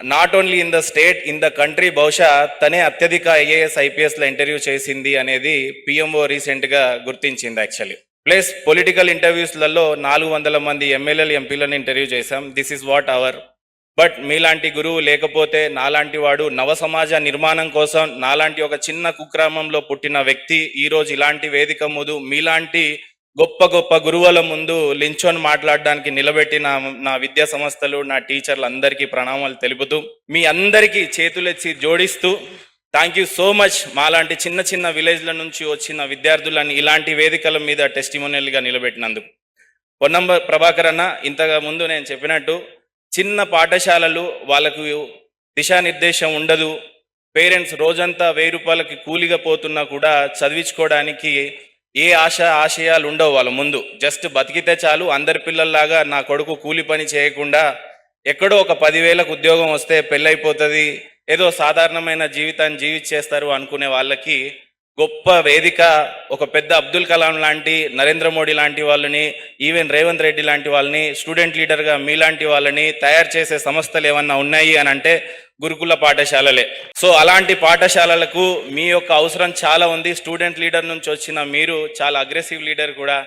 Not only in the state in the country బహుశా తనే అత్యధిక ఐఏఎస్ ఐపీఎస్లో ఇంటర్వ్యూ చేసింది అనేది పిఎంఓ రీసెంట్గా గుర్తించింది యాక్చువల్లీ ప్లస్ పొలిటికల్ ఇంటర్వ్యూస్లలో నాలుగు వందల మంది ఎమ్మెల్యేలు ఎంపీలను ఇంటర్వ్యూ చేశాం. This is what our but మీలాంటి గురువు లేకపోతే నాలాంటి వాడు నవ సమాజ నిర్మాణం కోసం నాలాంటి ఒక చిన్న కుగ్రామంలో పుట్టిన వ్యక్తి ఈరోజు ఇలాంటి వేదిక ముదు మీలాంటి గొప్ప గొప్ప గురువుల ముందు లించోన్ మాట్లాడడానికి నిలబెట్టిన నా విద్యా సంస్థలు నా టీచర్లు అందరికీ ప్రణామాలు తెలుపుతూ మీ అందరికీ చేతులెత్తి జోడిస్తూ థ్యాంక్ యూ సో మచ్ మాలాంటి చిన్న చిన్న విలేజ్ల నుంచి వచ్చిన విద్యార్థులను ఇలాంటి వేదికల మీద టెస్టిమోనియల్గా నిలబెట్టినందుకు. పొన్నంబర్ ప్రభాకర్ అన్న ఇంతగా ముందు నేను చెప్పినట్టు చిన్న పాఠశాలలు వాళ్ళకు దిశానిర్దేశం ఉండదు. పేరెంట్స్ రోజంతా వెయ్యి రూపాయలకి కూలిగా పోతున్నా కూడా చదివించుకోవడానికి ఏ ఆశ ఆశయాలు ఉండవు వాళ్ళ ముందు. జస్ట్ బతికితే చాలు అందరి పిల్లల్లాగా నా కొడుకు కూలి పని చేయకుండా ఎక్కడో ఒక పదివేలకు ఉద్యోగం వస్తే పెళ్ళైపోతుంది ఏదో సాధారణమైన జీవితాన్ని జీవించేస్తారు అనుకునే వాళ్ళకి గొప్ప వేదిక ఒక పెద్ద అబ్దుల్ కలాం లాంటి నరేంద్ర మోడీ లాంటి వాళ్ళని ఈవెన్ రేవంత్ రెడ్డి లాంటి వాళ్ళని స్టూడెంట్ లీడర్గా మీలాంటి వాళ్ళని తయారు చేసే సంస్థలు ఏమన్నా ఉన్నాయి అని అంటే గురుకుల పాఠశాలలే. సో అలాంటి పాఠశాలలకు మీ యొక్క అవసరం చాలా ఉంది. స్టూడెంట్ లీడర్ నుంచి వచ్చిన మీరు చాలా అగ్రెసివ్ లీడర్ కూడా.